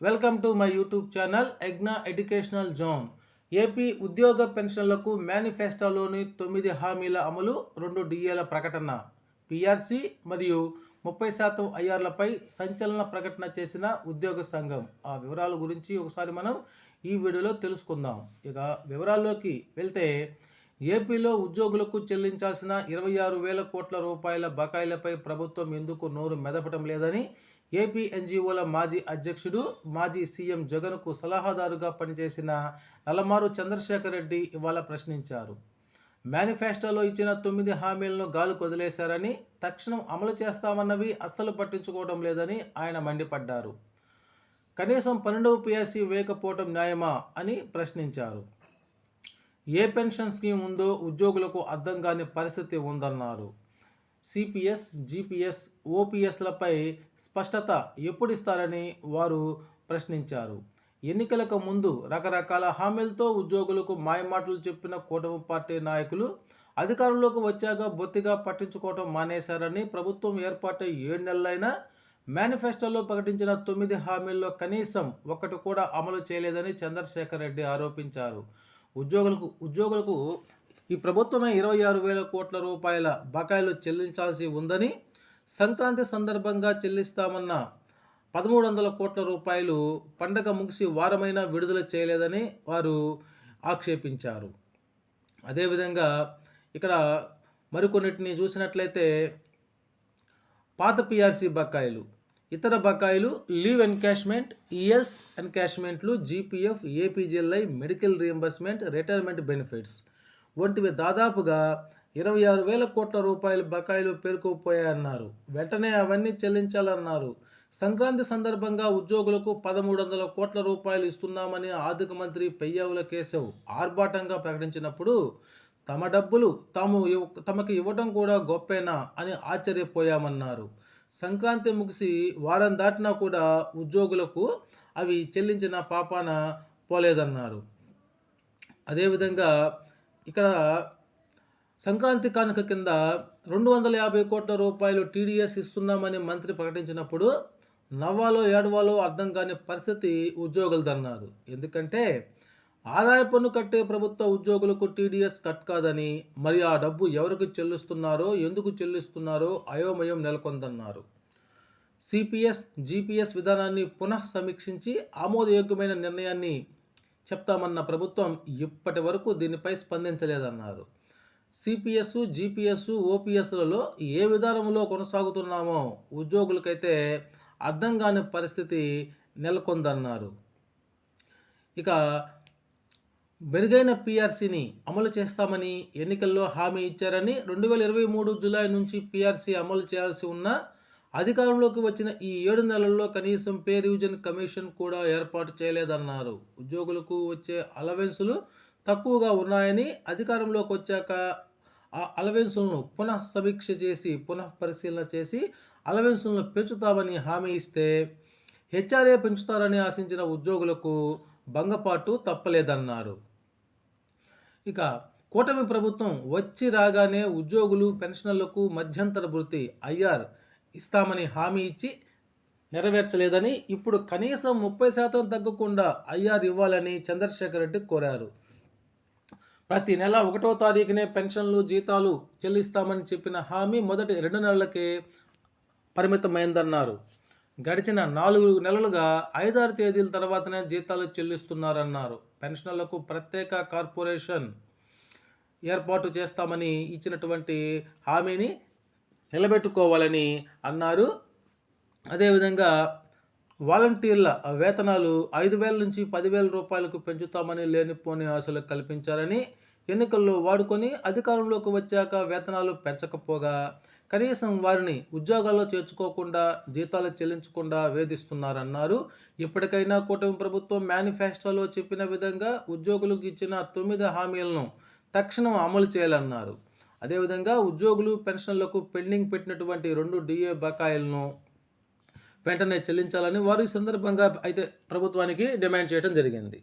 Welcome to my YouTube channel ఎగ్నా educational zone. AP ఉద్యోగ పెన్షన్లకు మేనిఫెస్టోలోని తొమ్మిది హామీల అమలు రెండు డిఏల ప్రకటన. పిఆర్సి మరియు ముప్పై శాతం ఐఆర్లపై సంచలన ప్రకటన చేసిన ఉద్యోగ సంఘం. ఆ వివరాల గురించి ఒకసారి మనం ఈ వీడియోలో తెలుసుకుందాం. ఇక వివరాల్లోకి వెళ్తే ఏపీలో ఉద్యోగులకు చెల్లించాల్సిన ఇరవై ఆరు వేల కోట్ల రూపాయల బకాయిలపై ప్రభుత్వం ఎందుకు నోరు మెదపటం లేదని ఏపీ ఎన్జీఓల మాజీ అధ్యక్షుడు మాజీ సీఎం జగన్కు సలహాదారుగా పనిచేసిన నలమారు చంద్రశేఖర్ రెడ్డి ఇవాళ ప్రశ్నించారు. మేనిఫెస్టోలో ఇచ్చిన తొమ్మిది హామీలను గాలి వదిలేశారని తక్షణం అమలు చేస్తామన్నవి అస్సలు పట్టించుకోవడం లేదని ఆయన మండిపడ్డారు. కనీసం పన్నెండవ పిఎస్సి వేయకపోవటం న్యాయమా అని ప్రశ్నించారు. ఏ పెన్షన్ స్కీమ్ ఉందో ఉద్యోగులకు అర్థం కాని పరిస్థితి ఉందన్నారు. సిపిఎస్ జిపిఎస్ ఓపీఎస్లపై స్పష్టత ఎప్పుడు ఇస్తారని వారు ప్రశ్నించారు. ఎన్నికలకు ముందు రకరకాల హామీలతో ఉద్యోగులకు మాయమాటలు చెప్పిన కూటమి పార్టీ నాయకులు అధికారంలోకి వచ్చాక బొత్తిగా పట్టించుకోవటం మానేశారని ప్రభుత్వం ఏర్పాటై ఏడు నెలలైనా మేనిఫెస్టోలో ప్రకటించిన తొమ్మిది హామీల్లో కనీసం ఒకటి కూడా అమలు చేయలేదని చంద్రశేఖర్ రెడ్డి ఆరోపించారు. ఉద్యోగులకు ఉద్యోగులకు ఈ ప్రభుత్వమే ఇరవై ఆరు వేల కోట్ల రూపాయల బకాయిలు చెల్లించాల్సి ఉందని సంక్రాంతి సందర్భంగా చెల్లిస్తామన్న పదమూడు వందల కోట్ల రూపాయలు పండగ ముగిసి వారమైనా విడుదల చేయలేదని వారు ఆక్షేపించారు. అదేవిధంగా ఇక్కడ మరికొన్నిటిని చూసినట్లయితే పాత పిఆర్సీ బకాయిలు. ఇతర బకాయిలు leave encashment ES ఎన్కాష్మెంట్లు GPF APGLI medical reimbursement retirement benefits. వంటివి దాదాపుగా ఇరవై ఆరు వేల కోట్ల రూపాయల బకాయిలు పేరుకుపోయాయన్నారు. వెంటనే అవన్నీ చెల్లించాలన్నారు. సంక్రాంతి సందర్భంగా ఉద్యోగులకు పదమూడు వందల కోట్ల రూపాయలు ఇస్తున్నామని ఆర్థిక మంత్రి పెయ్యావుల కేశవ్ ఆర్భాటంగా ప్రకటించినప్పుడు తమ డబ్బులు తాము ఇవ్- తమకు ఇవ్వటం కూడా గొప్పేనా అని ఆశ్చర్యపోయామన్నారు. సంక్రాంతి ముగిసి వారం దాటినా కూడా ఉద్యోగులకు అవి చెల్లించిన పాపాన పోలేదన్నారు. అదేవిధంగా ఇక్కడ సంక్రాంతి కానుక కింద రెండు వందల యాభై కోట్ల రూపాయలు టీడీఎస్ ఇస్తున్నామని మంత్రి ప్రకటించినప్పుడు నవ్వాలో ఏడవాలో అర్థం కాని పరిస్థితి ఉద్యోగులదన్నారు. ఎందుకంటే ఆదాయ పన్ను కట్టే ప్రభుత్వ ఉద్యోగులకు టీడీఎస్ కట్ కాదని మరి ఆ డబ్బు ఎవరికి చెల్లిస్తున్నారో ఎందుకు చెల్లిస్తున్నారో అయోమయం నెలకొందన్నారు. సిపిఎస్ జీపీఎస్ విధానాన్ని పునః సమీక్షించి ఆమోదయోగ్యమైన నిర్ణయాన్ని చెప్తామన్న ప్రభుత్వం ఇప్పటి వరకు దీనిపై స్పందించలేదన్నారు. సిపిఎస్ జీపీఎస్ ఓపీఎస్లలో ఏ విధానంలో కొనసాగుతున్నామో ఉద్యోగులకైతే అర్థం కాని పరిస్థితి నెలకొందన్నారు. ఇక మెరుగైన పీఆర్సీని అమలు చేస్తామని ఎన్నికల్లో హామీ ఇచ్చారని రెండు వేల ఇరవై మూడు జూలై నుంచి పీఆర్సీ అమలు చేయాల్సి ఉన్న అధికారంలోకి వచ్చిన ఈ ఏడు నెలల్లో కనీసం పే రివిజన్ కమిషన్ కూడా ఏర్పాటు చేయలేదన్నారు. ఉద్యోగులకు వచ్చే అలవెన్సులు తక్కువగా ఉన్నాయని అధికారంలోకి వచ్చాక ఆ అలవెన్సులను పునః సమీక్ష చేసి పునః పరిశీలన చేసి అలవెన్సులను పెంచుతామని హామీ ఇస్తే హెచ్ఆర్ఏ పెంచుతారని ఆశించిన ఉద్యోగులకు భంగపాటు తప్పలేదన్నారు. ఇక కూటమి ప్రభుత్వం వచ్చి రాగానే ఉద్యోగులు పెన్షనర్లకు మధ్యంతర వృత్తి ఐఆర్ ఇస్తామని హామీ ఇచ్చి నెరవేర్చలేదని ఇప్పుడు కనీసం ముప్పై శాతం తగ్గకుండా ఐఆర్ ఇవ్వాలని చంద్రశేఖర్ రెడ్డి కోరారు. ప్రతి నెల ఒకటో తారీఖునే పెన్షన్లు జీతాలు చెల్లిస్తామని చెప్పిన హామీ మొదటి రెండు నెలలకే పరిమితమైందన్నారు. గడిచిన నాలుగు నెలలుగా ఐదారు తేదీల తర్వాతనే జీతాలు చెల్లిస్తున్నారన్నారు. పెన్షనర్లకు ప్రత్యేక కార్పొరేషన్ ఏర్పాటు చేస్తామని ఇచ్చినటువంటి హామీని నిలబెట్టుకోవాలని అన్నారు. అదేవిధంగా వాలంటీర్ల వేతనాలు ఐదు వేల నుంచి పదివేల రూపాయలకు పెంచుతామని లేనిపోని ఆశలు కల్పించారని ఎన్నికల్లో వాడుకొని అధికారంలోకి వచ్చాక వేతనాలు పెంచకపోగా కనీసం వారిని ఉద్యోగాల్లో చేర్చుకోకుండా జీతాలు చెల్లించకుండా వేధిస్తున్నారన్నారు. ఇప్పటికైనా కూటమి ప్రభుత్వం మేనిఫెస్టోలో చెప్పిన విధంగా ఉద్యోగులకు ఇచ్చిన తొమ్మిది హామీలను తక్షణం అమలు చేయాలన్నారు. అదేవిధంగా ఉద్యోగులు పెన్షన్లకు పెండింగ్ పెట్టినటువంటి రెండు డిఏ బకాయిలను వెంటనే చెల్లించాలని వారు ఈ సందర్భంగా అయితే ప్రభుత్వానికి డిమాండ్ చేయడం జరిగింది.